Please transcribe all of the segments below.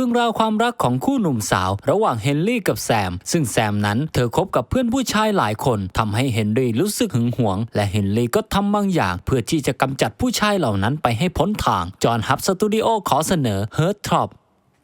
รื่องราวความรักของคู่หนุ่มสาว ระหว่างเฮนรี่กับแซม ซึ่งแซมนั้นเธอคบกับเพื่อนผู้ชายหลายคนทำให้เฮนรี่รู้สึกหึงหวง และเฮนรี่ก็ทำบางอย่าง เพื่อที่จะกำจัดผู้ชายเหล่านั้นไปให้พ้นทาง จอห์นฮับสตูดิโอขอเสนอเฮิร์ททรอป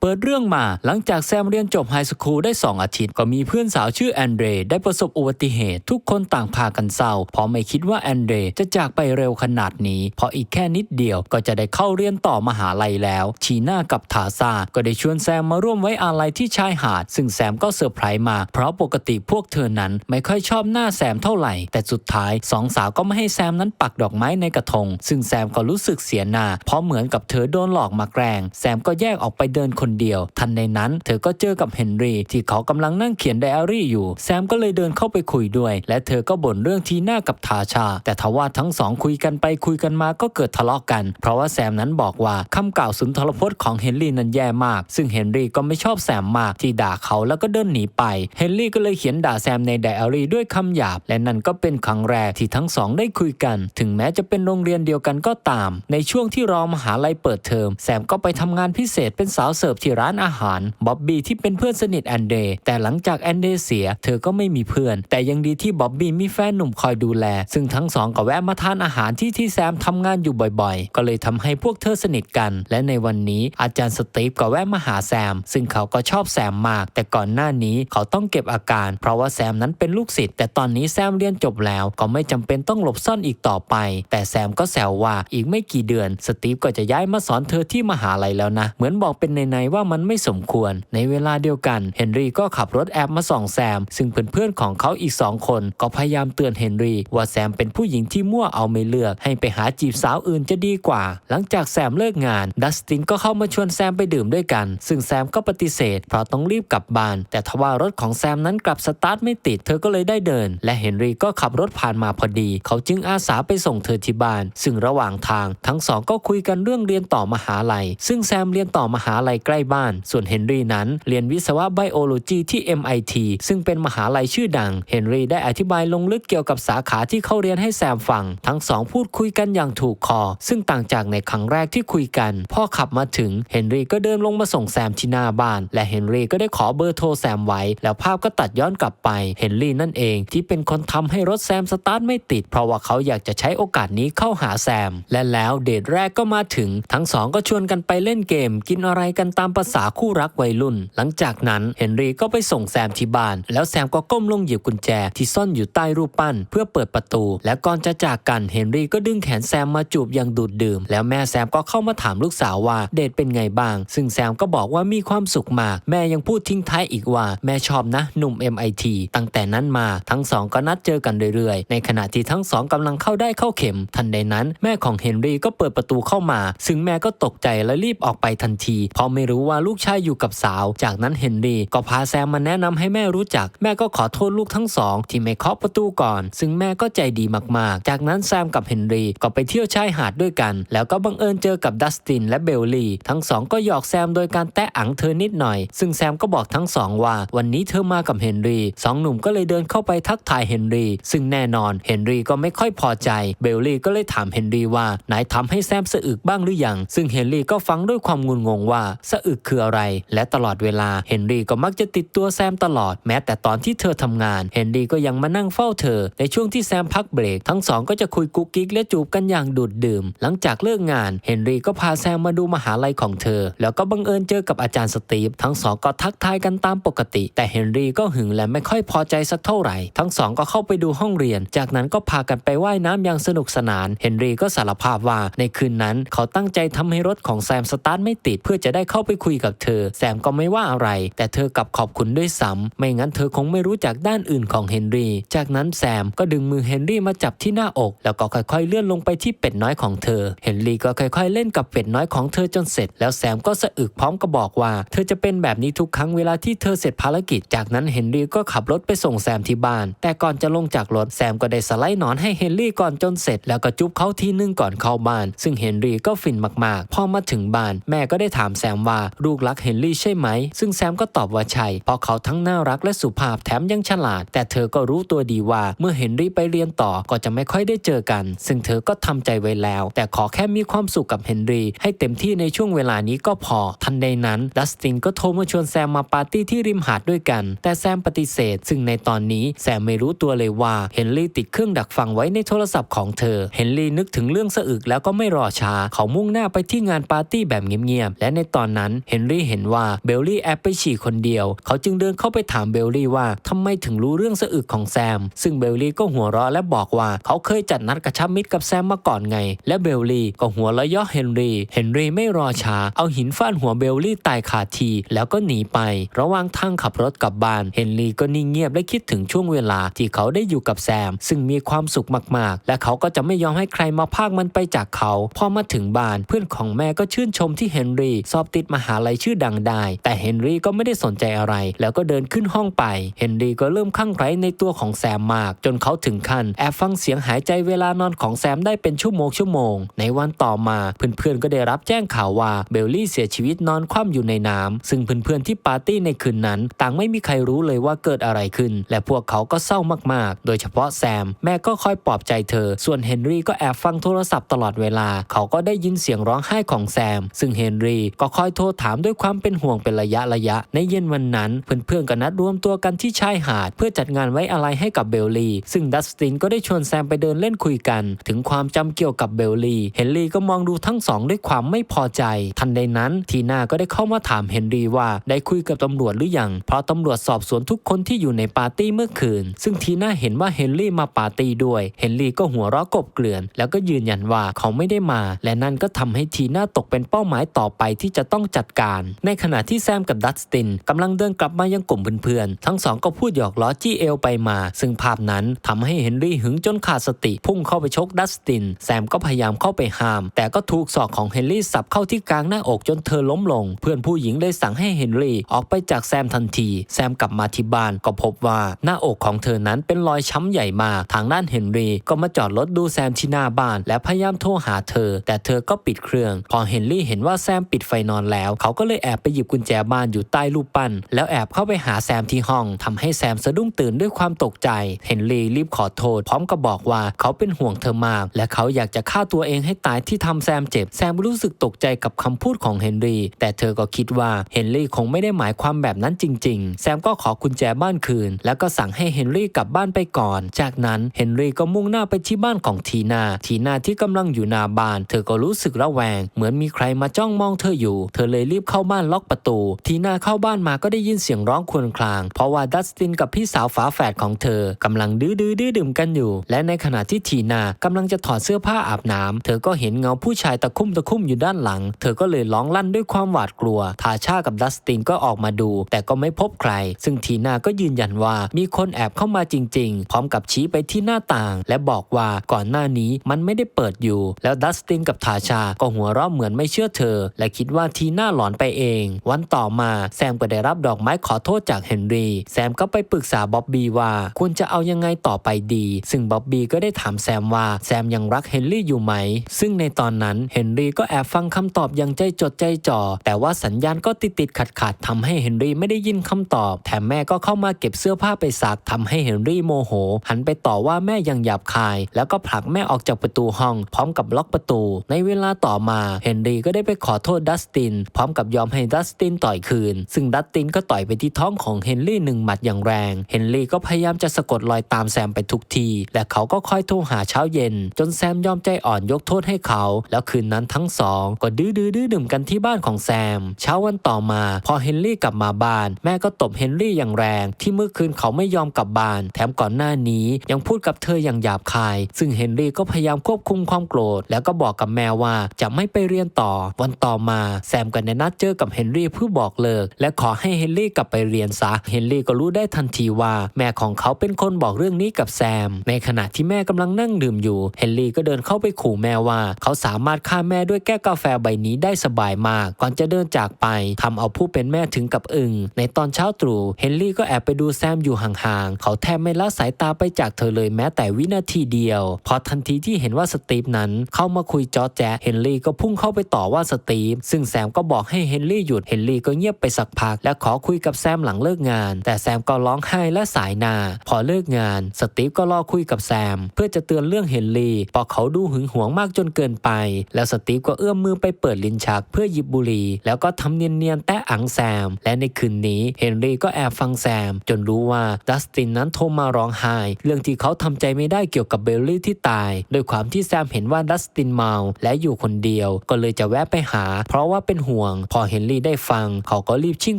เปิดเรื่องมาหลังจากแซมเรียนจบไฮสคูลได้ 2 อาทิตย์ ก็มีเพื่อนสาวชื่อแอนเดรได้ประสบอุบัติเหตุ ทุกคนต่างพากันเศร้าเพราะไม่คิดว่าแอนเดรจะจากไปเร็วขนาดนี้ เพราะอีกแค่นิดเดียวก็จะได้เข้าเรียนต่อมหาลัยแล้ว ชีน่ากับทาซาก็ได้ชวนแซมมาร่วมไว้อาลัยที่ชายหาด ซึ่งแซมก็เซอร์ไพรส์มา เพราะปกติพวกเธอนั้นไม่ค่อยชอบหน้าแซมเท่าไหร่ แต่สุดท้ายสองสาวก็ไม่ให้แซมนั้นปักดอกไม้ในกระทง ซึ่งแซมก็รู้สึกเสียหน้าเพราะเหมือนกับเธอโดนหลอกมาแกล้งแซมก็แยกออกไปเดินคนเดียว ทันในนั้น เธอก็เจอกับเฮนรี่ที่เขากำลังนั่งเขียนไดอารี่อยู่ แซมก็เลยเดินเข้าไปคุยด้วย และเธอก็บ่นเรื่องทีหน้ากับทาชา แต่ทว่าทั้งสองคุยกันไปคุยกันมาก็เกิดทะเลาะกัน เพราะว่าแซมนั้นบอกว่าคำกล่าวสุนทรพจน์ของเฮนรี่นั้นแย่มาก ซึ่งเฮนรี่ก็ไม่ชอบแซมมากที่ด่าเขาแล้วก็เดินหนีไป เฮนรี่ก็เลยเขียนด่าแซมในไดอารี่ด้วยคำหยาบ และนั่นก็เป็นครั้งแรกที่ทั้งสองได้คุยกัน ถึงแม้จะเป็นโรงเรียนเดียวกันก็ตาม ในช่วงที่รอมหาลัยเปิดเทอม แซมก็ไปทำงานพิเศษเป็นสาวเสิร์ฟที่ร้านอาหารบ๊อบบี้ที่เป็นเพื่อนสนิทแอนเดย์แต่หลังจากแอนเดย์เสีย เธอก็ไม่มีเพื่อน แต่ยังดีที่บ๊อบบี้มีแฟนหนุ่มคอยดูแล ซึ่งทั้งสองก็แวะมาทานอาหารที่ที่แซมทำงานอยู่บ่อยๆ ก็เลยทำให้พวกเธอสนิทกัน และในวันนี้อาจารย์สตีฟก็แวะมาหาแซม ซึ่งเขาก็ชอบแซมมาก แต่ก่อนหน้านี้เขาต้องเก็บอาการ เพราะว่าแซมนั้นเป็นลูกศิษย์แต่ตอนนี้แซมเรียนจบแล้ว ก็ไม่จำเป็นต้องหลบซ่อนอีกต่อไป แต่แซมก็แซวว่าอีกไม่กี่เดือนสตีฟก็จะย้ายมาสอนเธอที่มหาลัยแล้วนะ เหมือนบอกเป็นในๆว่ามันไม่สมควร ในเวลาเดียวกัน เฮนรี่ก็ขับรถแอบมาส่องแซม ซึ่งเพื่อนๆของเขาอีกสองคน ก็พยายามเตือนเฮนรี่ว่าแซมเป็นผู้หญิงที่มั่วเอาไม่เลือก ให้ไปหาจีบสาวอื่นจะดีกว่า หลังจากแซมเลิกงาน ดัสตินก็เข้ามาชวนแซมไปดื่มด้วยกัน ซึ่งแซมก็ปฏิเสธ เพราะต้องรีบกลับบ้าน แต่ทว่ารถของแซมนั้นกลับสตาร์ทไม่ติด เธอก็เลยได้เดิน และเฮนรี่ก็ขับรถผ่านมาพอดี เขาจึงอาสาไปส่งเธอที่บ้าน ซึ่งระหว่างทาง ทั้งสองก็คุยกันเรื่องเรียนต่อมหาลัย ซึ่งแซมเรียนต่อมหาลัยใกล้บ้าน ส่วนเฮนรี่นั้นเรียนวิศวะไบโอโลจีที่ MIT ซึ่งเป็นมหาลัยชื่อดัง เฮนรี่ได้อธิบายลงลึกเกี่ยวกับสาขาที่เขาเรียนให้แซมฟัง ทั้งสองพูดคุยกันอย่างถูกคอ ซึ่งต่างจากในครั้งแรกที่คุยกัน พ่อขับมาถึง เฮนรี่ก็เดินลงมาส่งแซมที่หน้าบ้าน และเฮนรี่ก็ได้ขอเบอร์โทรแซมไว้ แล้วภาพก็ตัดย้อนกลับไป เฮนรี่นั่นเองที่เป็นคนทำให้รถแซมสตาร์ทไม่ติด เพราะว่าเขาอยากจะใช้โอกาสนี้เข้าหาแซม และแล้วเดทแรกก็มาถึง ทั้งสองก็ชวนกันไปเล่นเกม กินอะไรกันตามภาษาคู่รักวัยรุ่น หลังจากนั้นเฮนรี่ก็ไปส่งแซมที่บ้าน แล้วแซมก็ก้มลงหยิบกุญแจที่ซ่อนอยู่ใต้รูปปั้น เพื่อเปิดประตู และก่อนจะจากกันเฮนรี่ก็ดึงแขนแซมมาจูบอย่างดูดดื่ม แล้วแม่แซมก็เข้ามาถามลูกสาวว่าเดทเป็นไงบ้าง ซึ่งแซมก็บอกว่ามีความสุขมากแม่ยังพูดทิ้งท้ายอีกว่าแม่ชอบนะหนุ่ม MIT ตั้งแต่นั้นมาทั้งสองก็นัดเจอกันเรื่อยๆ ในขณะที่ทั้งสองกำลังเข้าได้เข้าเข็ม ทันใดนั้น แม่ของเฮนรี่ก็เปิดประตูเข้ามา ซึ่งแม่ก็ตกใจและรีบออกไปทันทีเพราะไม่รู้ว่าลูกชายอยู่กับสาว จากนั้นเฮนรี่ก็พาแซมมาแนะนำให้แม่รู้จัก แม่ก็ขอโทษลูกทั้งสองที่ไม่เคาะประตูก่อน ซึ่งแม่ก็ใจดีมากๆ จากนั้นแซมกับเฮนรี่ก็ไปเที่ยวชายหาดด้วยกัน แล้วก็บังเอิญเจอกับดัสตินและเบลลี่ ทั้งสองก็หยอกแซมโดยการแตะอังเธอนิดหน่อย ซึ่งแซมก็บอกทั้งสองว่าวันนี้เธอมากับเฮนรี่สองหนุ่มก็เลยเดินเข้าไปทักทายเฮนรี่ซึ่งแน่นอนเฮนรี่ก็ไม่ค่อยพอใจ เบลลี่ก็เลยถามเฮนรี่ว่านายทำให้แซมสะอึกบ้างหรือยัง ซึ่งเฮนรี่ก็ฟังด้วยความงุนงงว่าสะอึกคืออะไร และตลอดเวลาเฮนรี่ก็มักจะติดตัวแซมตลอดแม้แต่ตอนที่เธอทำงานเฮนรี่ก็ยังมานั่งเฝ้าเธอ ในช่วงที่แซมพักเบรก ทั้งสองก็จะคุยกุ๊กกิ๊กและจูบกันอย่างดูดดื่ม หลังจากเลิกงานเฮนรี่ก็พาแซมมาดูมหาลัยของเธอ แล้วก็บังเอิญเจอกับอาจารย์สตีฟทั้งสองก็ทักทายกันตามปกติ แต่เฮนรี่ก็หึงและไม่ค่อยพอใจสักเท่าไหร่ ทั้งสองก็เข้าไปดูห้องเรียน จากนั้นก็พากันไปว่ายน้ำอย่างสนุกสนานเฮนรี่ก็สารภาพว่าในคืนนั้น เขาตั้งใจทำให้รถของแซมสตาร์ทไม่ติด เพื่อจะได้เข้าไปคุยกับเธอ แซมก็ไม่ว่าอะไร แต่เธอกลับขอบคุณด้วยซ้ำไม่งั้นเธอคงไม่รู้จักด้านอื่นของเฮนรี่ จากนั้นแซมก็ดึงมือเฮนรี่มาจับที่หน้าอก แล้วก็ค่อยๆเลื่อนลงไปที่เป็ดน้อยของเธอ เฮนรี่ก็ค่อยๆ เล่นกับเป็ดน้อยของเธอจนเสร็จ แล้วแซมก็สะอึกพร้อมกับบอกว่า เธอจะเป็นแบบนี้ทุกครั้งเวลาที่เธอเสร็จภารกิจ จากนั้นเฮนรี่ก็ขับรถไปส่งแซมที่บ้าน แต่ก่อนจะลงจากรถแซมก็ได้สไลด์หนอนให้เฮนรี่ก่อนจนเสร็จ แล้วก็จุ๊บเขาทีนึงก่อนเข้าบ้าน ซึ่งเฮนรี่ก็ฟินมากๆ พอมาถึงบ้าน แม่ก็ได้ถามแซมว่าาลูกรักเฮนรี่ใช่ไหม ซึ่งแซมก็ตอบว่าใช่ เพราะเขาทั้งน่ารักและสุภาพแถมยังฉลาด แต่เธอก็รู้ตัวดีว่าเมื่อเฮนรี่ไปเรียนต่อก็จะไม่ค่อยได้เจอกัน ซึ่งเธอก็ทำใจไว้แล้ว แต่ขอแค่มีความสุขกับเฮนรี่ให้เต็มที่ในช่วงเวลานี้ก็พอ ทันใดนั้นดัสตินก็โทรมาชวนแซมมาปาร์ตี้ที่ริมหาดด้วยกัน แต่แซมปฏิเสธ ซึ่งในตอนนี้แซมไม่รู้ตัวเลยว่าเฮนรี่ติดเครื่องดักฟังไว้ในโทรศัพท์ของเธอ เฮนรี่นึกถึงเรื่องสะอึกแล้วก็ไม่รอช้า เขามุ่งหน้าไปที่งานปาร์ตี้แบบเงียบๆ และในตอนนั้นเฮนรี่เห็นว่าเบลลี่แอบไปฉี่คนเดียว เขาจึงเดินเข้าไปถามเบลลี่ว่าทำไมถึงรู้เรื่องสะอึกของแซม ซึ่งเบลลี่ก็หัวเราะและบอกว่าเขาเคยจัดนัดกระชับมิตรกับแซมมาก่อนไง และเบลลี่ก็หัวเราะย่อเฮนรี่เฮนรี่ไม่รอช้าเอาหินฟาดหัวเบลลี่ตายคาดที แล้วก็หนีไป ระหว่างทางขับรถกลับบ้านเฮนรี่ก็นิ่งเงียบและคิดถึงช่วงเวลาที่เขาได้อยู่กับแซม ซึ่งมีความสุขมากๆ และเขาก็จะไม่ยอมให้ใครมาพากมันไปจากเขา พอมาถึงบ้านเพื่อนของแม่ก็ชื่นชมที่เฮนรี่สอบติดมหาลัยชื่อดังได้ แต่เฮนรี่ก็ไม่ได้สนใจอะไร แล้วก็เดินขึ้นห้องไป เฮนรี่ก็เริ่มคลั่งไคล้ในตัวของแซมมาก จนเขาถึงขั้นแอบฟังเสียงหายใจเวลานอนของแซมได้เป็นชั่วโมงชั่วโมง ในวันต่อมาเพื่อนๆก็ได้รับแจ้งข่าวว่าเบลลี่เสียชีวิตนอนคว่ำอยู่ในน้ำซึ่งเพื่อนๆที่ปาร์ตี้ในคืนนั้น ต่างไม่มีใครรู้เลยว่าเกิดอะไรขึ้น และพวกเขาก็เศร้ามากๆ โดยเฉพาะแซม แม่ก็คอยปลอบใจเธอ ส่วนเฮนรี่ก็แอบฟังโทรศัพท์ตลอดเวลา เขาก็ได้ยินเสียงร้องไห้ของแซม ซึ่งเฮนรี่ก็คอยโทรถามด้วยความเป็นห่วงเป็นระยะระยะ ในเย็นวันนั้น เพื่อนๆก็นัดรวมตัวกันที่ชายหาด เพื่อจัดงานไว้อะไรให้กับเบลลี่ ซึ่งดัสตินก็ได้ชวนแซมไปเดินเล่นคุยกัน ถึงความจำเกี่ยวกับเบลลี่ เฮนรี่ก็มองดูทั้งสองด้วยความไม่พอใจ ทันใดนั้น ทีน่าก็ได้เข้ามาถามเฮนรี่ว่าได้คุยกับตำรวจหรือยัง เพราะตำรวจสอบสวนทุกคนที่อยู่ในปาร์ตี้เมื่อคืน ซึ่งทีน่าเห็นว่าเฮนรี่มาปาร์ตี้ด้วย เฮนรี่ก็หัวเราะกบเกลื่อน แล้วก็ยืนยันว่าเขาไม่ได้มา และนั่นก็ทำให้ทีน่าตกเป็นเป้าหมายต่อไปที่จะต้องจัดการ ในขณะที่แซมกับดัสตินกำลังเดินกลับมายังกลุ่มเพื่อนๆ ทั้งสองก็พูดหยอกล้อจี้เอลไปมา ซึ่งภาพนั้นทำให้เฮนรี่หึงจนขาดสติ พุ่งเข้าไปชกดัสติน แซมก็พยายามเข้าไปห้าม แต่ก็ถูกศอกของเฮนรี่สับเข้าที่กลางหน้าอกจนเธอล้มลง เพื่อนผู้หญิงเลยสั่งให้เฮนรี่ออกไปจากแซมทันที แซมกลับมาที่บ้านก็พบว่าหน้าอกของเธอนั้นเป็นรอยช้ำใหญ่มากทางด้านเฮนรี่ก็มาจอดรถดูแซมที่หน้าบ้าน และพยายามโทรหาเธอ แต่เธอก็ปิดเครื่อง พอเฮนรี่เห็นว่าแซมปิดไฟนอนแล้วเขาก็เลยแอบไปหยิบกุญแจบ้านอยู่ใต้รูปปั้น แล้วแอบเข้าไปหาแซมที่ห้องทำให้แซมสะดุ้งตื่นด้วยความตกใจ เฮนรี่รีบขอโทษ พร้อมกับบอกว่าเขาเป็นห่วงเธอมาก และเขาอยากจะฆ่าตัวเองให้ตายที่ทำแซมเจ็บ แซมรู้สึกตกใจกับคำพูดของเฮนรี่ แต่เธอก็คิดว่าเฮนรี่คงไม่ได้หมายความแบบนั้นจริง ๆ แซมก็ขอกุญแจบ้านคืน แล้วก็สั่งให้เฮนรี่กลับบ้านไปก่อน จากนั้นเฮนรี่ก็มุ่งหน้าไปที่บ้านของทีนา ทีนาที่กำลังอยู่หน้าบ้าน เธอก็รู้สึกระแวง เหมือนมีใครมาจ้องมองเธออยู่ เธอเลยรีบเข้าบ้านล็อกประตู ทีนาเข้าบ้านมาก็ได้ยินเสียงร้องครวญคราง เพราะว่าดัสตินกับพี่สาวฝาแฝดของเธอกำลังดื้อดื้อดื้อดื่มกันอยู่ และในขณะที่ทีนากำลังจะถอดเสื้อผ้าอาบน้ำเธอก็เห็นเงาผู้ชายตะคุ่มตะคุ่มอยู่ด้านหลัง เธอก็เลยร้องลั่นด้วยความหวาดกลัว ทาชากับดัสตินก็ออกมาดู แต่ก็ไม่พบใคร ซึ่งทีนาก็ยืนยันว่ามีคนแอบเข้ามาจริง ๆ พร้อมกับชี้ไปที่หน้าต่าง และบอกว่าก่อนหน้านี้มันไม่ได้เปิดอยู่ แล้วดัสตินกับทาชาก็หัวเราะเหมือนไม่เชื่อเธอ และคิดว่าทีน่าหลอนไปเอง วันต่อมาแซมก็ได้รับดอกไม้ขอโทษจากเฮนรี่ แซมก็ไปปรึกษาบ๊อบบี้ว่าควรจะเอายังไงต่อไปดี ซึ่งบ๊อบบี้ก็ได้ถามแซมว่าแซมยังรักเฮนรี่อยู่ไหม ซึ่งในตอนนั้นเฮนรี่ก็แอบฟังคำตอบอย่างใจจดใจจ่อ แต่ว่าสัญญาณก็ติดติดขัดขัดทำให้เฮนรี่ไม่ได้ยินคำตอบ แถมแม่ก็เข้ามาเก็บเสื้อผ้าไปซักทำให้เฮนรี่โมโห หันไปต่อว่าแม่ยังหยาบคาย แล้วก็ผลักแม่ออกจากประตูห้อง พร้อมกับล็อกประตู ในเวลาต่อมาเฮนรี่ก็ได้ไปขอโทษดัสตินพร้อมกับยอมให้ดัสตินต่อยคืน ซึ่งดัสตินก็ต่อยไปที่ท้องของเฮนรี่หนึ่งหมัดอย่างแรง เฮนรี่ก็พยายามจะสะกดรอยตามแซมไปทุกที และเขาก็คอยโทรหาเช้าเย็น จนแซมยอมใจอ่อนยกโทษให้เขา แล้วคืนนั้นทั้งสองก็ดื้อดื้อดื้อดื่มกันที่บ้านของแซม เช้าวันต่อมา พอเฮนรี่กลับมาบ้าน แม่ก็ตบเฮนรี่อย่างแรง ที่เมื่อคืนเขาไม่ยอมกลับบ้าน แถมก่อนหน้านี้ยังพูดกับเธออย่างหยาบคาย ซึ่งเฮนรี่ก็พยายามควบคุมความโกรธ แล้วก็บอกกับแม่ว่าจะไม่ไปเรียนต่อ วันต่อมาแซมก็ได้นัดเจอกับเฮนรี่เพื่อบอกเลิก และขอให้เฮนรี่กลับไปเรียนซะเฮนรี่ก็รู้ได้ทันทีว่า แม่ของเขาเป็นคนบอกเรื่องนี้กับแซม ในขณะที่แม่กำลังนั่งดื่มอยู่เฮนรี่ก็เดินเข้าไปขู่แม่ว่า เขาสามารถฆ่าแม่ด้วยแก้วกาแฟใบนี้ได้สบายมาก ก่อนจะเดินจากไปทำเอาผู้เป็นแม่ถึงกับอึง้งในตอนเช้าตรู่เฮนรี่ก็แอบไปดูแซมอยู่ห่างๆเขาแทบไม่ละสายตาไปจากเธอเลยแม้แต่วินาทีเดียว พอทันทีที่เห็นว่าสตีฟนั้นเข้ามาคุยจอแจเฮนรี่ก็พุ่งเข้าไปต่อว่าสตีฟซึ่งแซมก็บอกให้เฮนรี่หยุดเฮนรี่ก็เงียบไปสักพัก และขอคุยกับแซมหลังเลิกงาน แต่แซมก็ร้องไห้และสายนา พอเลิกงาน สตีฟก็รอคุยกับแซม เพื่อจะเตือนเรื่องเฮนรี่เพราะเขาดูหึงหวงมากจนเกินไป แล้วสตีฟก็เอื้อมมือไปเปิดลิ้นชักเพื่อหยิบบุหรี่แล้วก็ทำเนียนๆแตะอังแซม และในคืนนี้เฮนรี่ก็แอบฟังแซม จนรู้ว่าดัสตินนั้นโทรมาร้องไห้เรื่องที่เขาทำใจไม่ได้เกี่ยวกับเบลลี่ที่ตายโดยความที่แซมเห็นว่าดัสตินเมาและอยู่คนเดียว ก็เลยจะแวะไปหา เพราะว่าเป็นห่วงพอเฮนรี่ได้ฟัง เขาก็รีบชิ่ง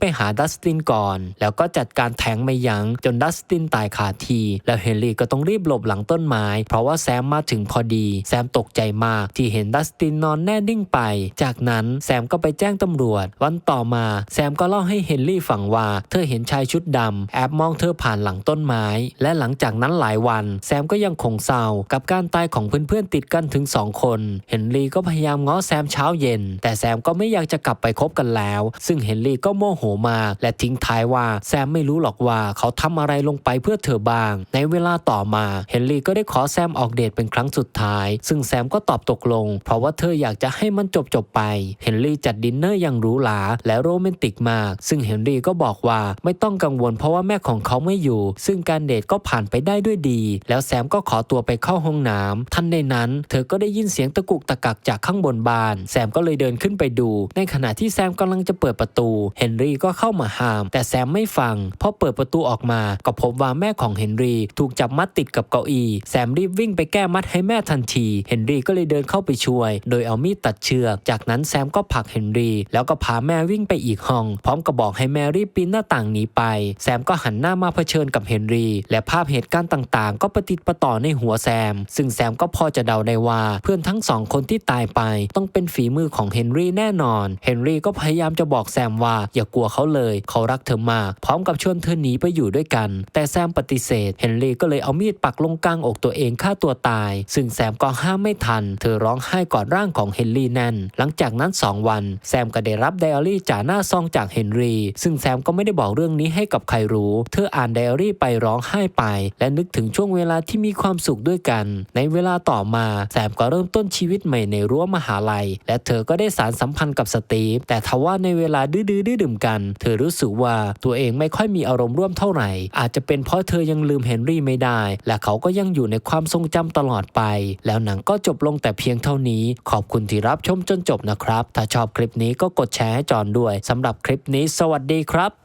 ไปหาดัสตินก่อน แล้วก็จัดการแทงไม่ยัง้งจนดัสตินตายคาที แล้วเฮนรี่ก็ต้องรีบหลบหลังต้นไม้ เพราะว่าแซมมาถึงพอดี แซมตกใจมากที่เห็นดัสตินนอนแน่นิ่งไป จากนั้นแซมก็ไปแจ้งตำรวจ วันต่อมาแซมก็เล่าให้เฮนรี่ฟังว่า เธอเห็นชายชุดดำแอบมองเธอผ่านหลังต้นไม้ และหลังจากนั้นหลายวันแซมก็ยังคงเศร้ากับการตายของเพื่อนๆติดกันถึงสองคน เฮนรี่ก็พยายามง้อแซมเช้าเย็น แต่แซมก็ไม่อยากจะกลับไปคบกันแล้ว ซึ่งเฮนรี่ก็โมโหมากและทิ้งท้ายว่าแซมไม่รู้หรอกว่าเขาทำอะไรลงไปเพื่อเธอบ้าง ในเวลาต่อมาเฮนรี่ก็ได้ขอแซมออกเดทเป็นครั้งสุดท้าย ซึ่งแซมก็ตอบตกลง เพราะว่าเธออยากจะให้มันจบจบไปเฮนรี่จัดดินเนอร์อย่างหรูหราและโรแมนติกมาก ซึ่งเฮนรี่ก็บอกว่าไม่ต้องกังวลเพราะว่าแม่ของเขาไม่อยู่ ซึ่งการเดทก็ผ่านไปได้ด้วยดี แล้วแซมก็ขอตัวไปเข้าห้องน้ำทันในนั้น เธอก็ได้ยินเสียงตะกุกตะกักจากข้างบนบ้าน แซมก็เลยเดินขึ้นไปดู ในขขณะที่แซมกำลังจะเปิดประตู เฮนรี่ก็เข้ามาห้าม แต่แซมไม่ฟังพอเปิดประตูออกมา ก็พบว่าแม่ของเฮนรี่ถูกจับมัดติดกับเก้าอี้แซมรีบวิ่งไปแก้มัดให้แม่ทันที เฮนรี่ก็เลยเดินเข้าไปช่วย โดยเอามีดตัดเชือก จากนั้นแซมก็ผลักเฮนรี่ แล้วก็พาแม่วิ่งไปอีกห้อง พร้อมกับบอกให้แม่รีบปีนหน้าต่างหนีไป แซมก็หันหน้ามาเผชิญกับเฮนรี่ และภาพเหตุการณ์ต่างๆ ก็ประติดประต่อในหัวแซม ซึ่งแซมก็พอจะเดาได้ว่า เพื่อนทั้งสองคนที่ตายไป ต้องเป็นฝีมือของเฮนรี่แน่นอนเฮนรี่ก็พยายามจะบอกแซมว่าอย่ากลัวเขาเลยเขารักเธอมาก พร้อมกับชวนเธอหนีไปอยู่ด้วยกัน แต่แซมปฏิเสธเฮนรี่ก็เลยเอามีดปักลงกลางอกตัวเองฆ่าตัวตาย ซึ่งแซมก็ห้ามไม่ทัน เธอร้องไห้กอดร่างของเฮนรี่แน่น หลังจากนั้น 2 วัน แซมก็ได้รับไดอารี่จ่าหน้าซองจากเฮนรี่ซึ่งแซมก็ไม่ได้บอกเรื่องนี้ให้กับใครรู้ เธออ่านไดอารี่ไปร้องไห้ไป และนึกถึงช่วงเวลาที่มีความสุขด้วยกัน ในเวลาต่อมาแซมก็เริ่มต้นชีวิตใหม่ในรั้วมหาลัย และเธอก็ได้สารสัมพันธ์กับสตีฟแต่ทว่าในเวลาดื้อๆดื้อดื่มกัน เธอรู้สึกว่าตัวเองไม่ค่อยมีอารมณ์ร่วมเท่าไหร่ อาจจะเป็นเพราะเธอยังลืมเฮนรี่ไม่ได้ และเขาก็ยังอยู่ในความทรงจำตลอดไป แล้วหนังก็จบลงแต่เพียงเท่านี้ ขอบคุณที่รับชมจนจบนะครับ ถ้าชอบคลิปนี้ก็กดแชร์ให้จอนด้วยสำหรับคลิปนี้ สวัสดีครับ